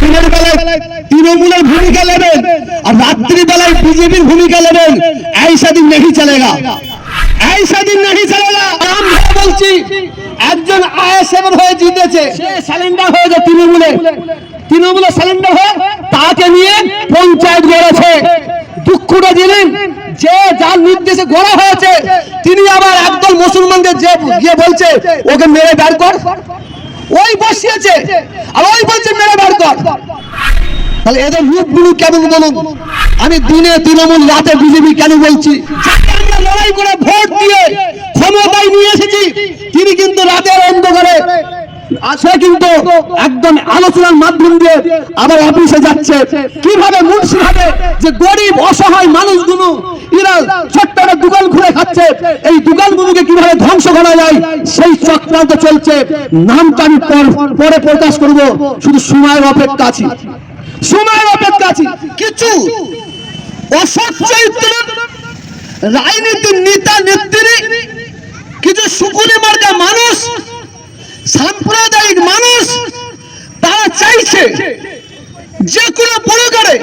দিনের বেলায় তৃণমূলের ভূমিকা নেবেন আর রাত্রি বেলায় বিজেপির ভূমিকা নেবেন এইসা দিন নেই চলেগা। এইসা দিন নেই চলেগা। বলছি, একজন আইএসএফের হয়ে জিতেছে স্যালেন্ডার হয়ে যায় তৃণমূলে। তৃণমূলে স্যালেন্ডার হয়ে তাকে নিয়ে পঞ্চায়েত গড়েছে। দুঃখটা জেনেন, যে যার নির্দেশে গড়া হয়েছে, তিনি আবার একদল মুসলমানদের যে গিয়ে বলছে, ওকে মেরে বের কর। ওই বসিয়েছে। আর ওই বলছে, মেরে বার কর। তাহলে এদের রূপগুলো কেমন বলুন? আমি দিনে তৃণমূল, রাতে বিজেপি কেন বলছি? লড়াই করে ভোট দিয়ে ক্ষমতায় নিয়ে এসেছি, তিনি কিন্তু সে কিন্তু একদম আলোচনার মাধ্যম দিয়ে আবার অফিসে যাচ্ছে। কীভাবে মুন্সিভাবে যে গরিব, অসহায় মানুষগুলো ছোট্ট দোকান খুলে খাচ্ছে, এই কীভাবে ধ্বংস করা যায়, সেই চক্রান্ত চলছে। নামটা আমি পরে প্রকাশ করব। শুধু সময়ের অপেক্ষা আছি। সময়ের অপেক্ষা আছি। কিছু অসৎ চরিত্রের রাজনীতির নেতা, নেত্রী, কিছু সুকুলি মার্কা মানুষ সাম্প্রদায়িক মানুষ, তারা চাইছে যে কোনো প্রকারে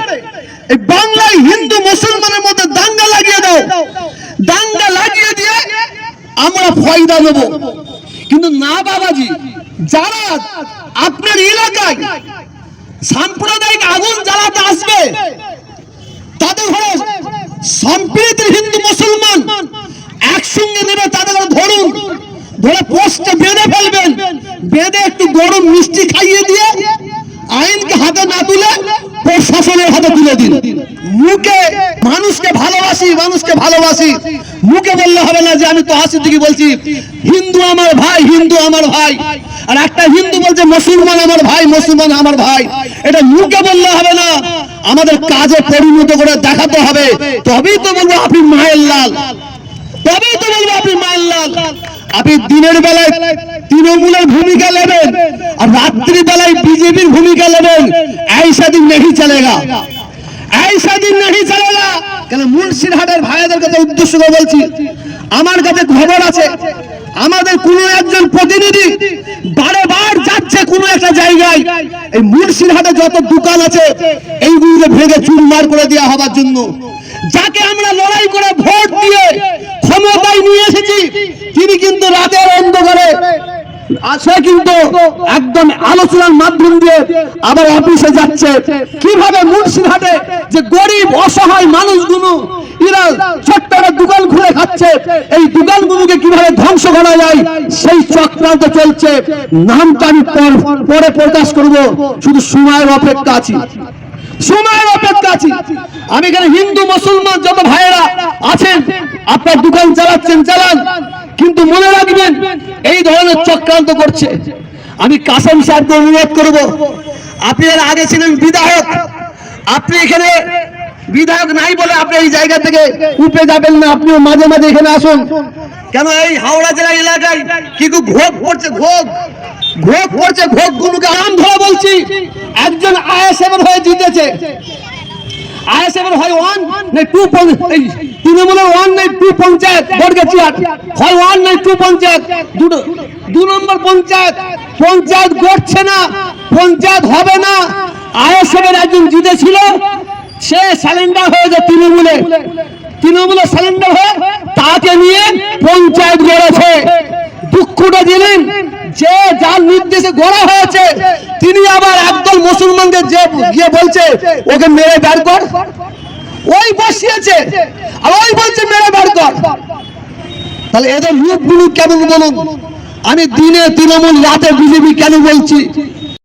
এই বাংলায় হিন্দু, মুসলমানের মধ্যে দাঙ্গা লাগিয়ে দাও। দাঙ্গা লাগিয়ে দিয়ে আমরা ফয়দা নেব। কিন্তু না, বাবাজি, যারা আপনার এলাকায় সাম্প্রদায়িক আগুন জ্বালাতে আসবে, তাদের হলো সম্প্রীতির হিন্দু, মুসলমান একসঙ্গে নেবে, তাদের ধরুন ধরে পোস্টে বেঁধে ফেলবেন। বেঁধে একটু গরম মিষ্টি খাইয়ে দিয়ে আইনকে হাতে না তুলে প্রশাসনের হাতে তুলে দিন মুখে মানুষকে ভালোবাসি মানুষকে ভালোবাসি। মুখে বললে হবে না যে আমি তো হাসি দিকে বলছি। হিন্দু আমার ভাই, হিন্দু আমার ভাই। আর একটা হিন্দু বলছে, মুসলমান আমার ভাই, মুসলমান আমার ভাই। এটা মুখে বললে হবে না। আমাদের কাজে পরিণত করে দেখাতে হবে। তবেই তো বলব আপনি মায়ের লাল। তবেই তো বলব আপনি মায়ের লাল। আপনি দিনের বেলায় তৃণমূলের ভূমিকা নেবেন আর রাত্রিবেলায় বিজেপির ভূমিকা নেবেন। এইসা দিন নেহি চলেগা। এইসা দিন নেহি চলেগা। কেন মুন্সিরহাটের ভাইদের কথা উদ্দেশ্য করে বলছি, আমার কাছে খবর আছে, আমাদের কোনো একজন প্রতিনিধি বারবার যাচ্ছে কোনো একটা জায়গায়। এই মুন্সিরহাটে যত দোকান আছে, এইগুলোকে ভেঙে চুরমার করে দেওয়া হবার জন্য। যাকে আমরা লড়াই করে ভোট দিয়ে ক্ষমতায় নিয়ে এসেছি সে কিন্তু একদম আলোচনার মাধ্যম দিয়ে আবার অফিসে যাচ্ছে। কীভাবে মুন্সিরহাটে যে গরিব, অসহায় মানুষগুলো, এরা ছোট্ট দোকান খুলে খাচ্ছে, এই দোকানগুলোকে কীভাবে ধ্বংস করা যায়, সেই চক্রান্ত চলছে। নামটা আমি পরে প্রকাশ করব। শুধু সময়ের অপেক্ষা আছি। সময়ের অপেক্ষা আছি। আমি এখানে হিন্দু, মুসলমান, যত ভাইয়েরা আছেন, আপনার দোকান চালাচ্ছেন, চালান। কিন্তু মনে রাখবেন, এই ধরনের চক্রান্ত করছে। আমি কাসম সাহেবকে অনুরোধ করব, আপনি এর আগে ছিলেন বিধায়ক, আপনি এখানে বিধায়ক নাই বলে আপনি এই জায়গা থেকে উপে যাবেন না, আপনিও মাঝে মাঝে এখানে আসুন। কেন এই হাওড়া জেলা এলাকায় কি ভোগ পড়ছে ভোগ ভোগ পড়ছে ভোগ গুলোকে নাম ধরে বলছি, একজন আইএসএফ হয়ে জিতেছে। আইএসএফ হয় ওয়ান টু এই তৃণমূলের ওয়ান নাই টু পঞ্চায়েত বর্গেচিয়াট হয় ওয়ান নাই টু পঞ্চায়েত দু নম্বর পঞ্চায়েত। পঞ্চায়েত গড়ছে না, পঞ্চায়েত হবে না। আইএসএফ এর একজন জিতেছিল, সে স্যালেন্ডার হয়েছে তৃণমূলে তৃণমূলে স্যালেন্ডার হয়ে তাকে নিয়ে পঞ্চায়েত গড়েছে। দুঃখটা দিলেন যে যার নির্দেশে গড়া হয়েছে, তিনি আবার একদল মুসলমানদের যে গিয়ে বলছে, ওকে মেরে বের কর। ওই বসিয়েছে। আর ওই বলছে, মেরে বার কর। তাহলে এদের রূপগুলো কেমন বলুন? আমি দিনে তৃণমূল রাতে বিজেপি কেন বলছি?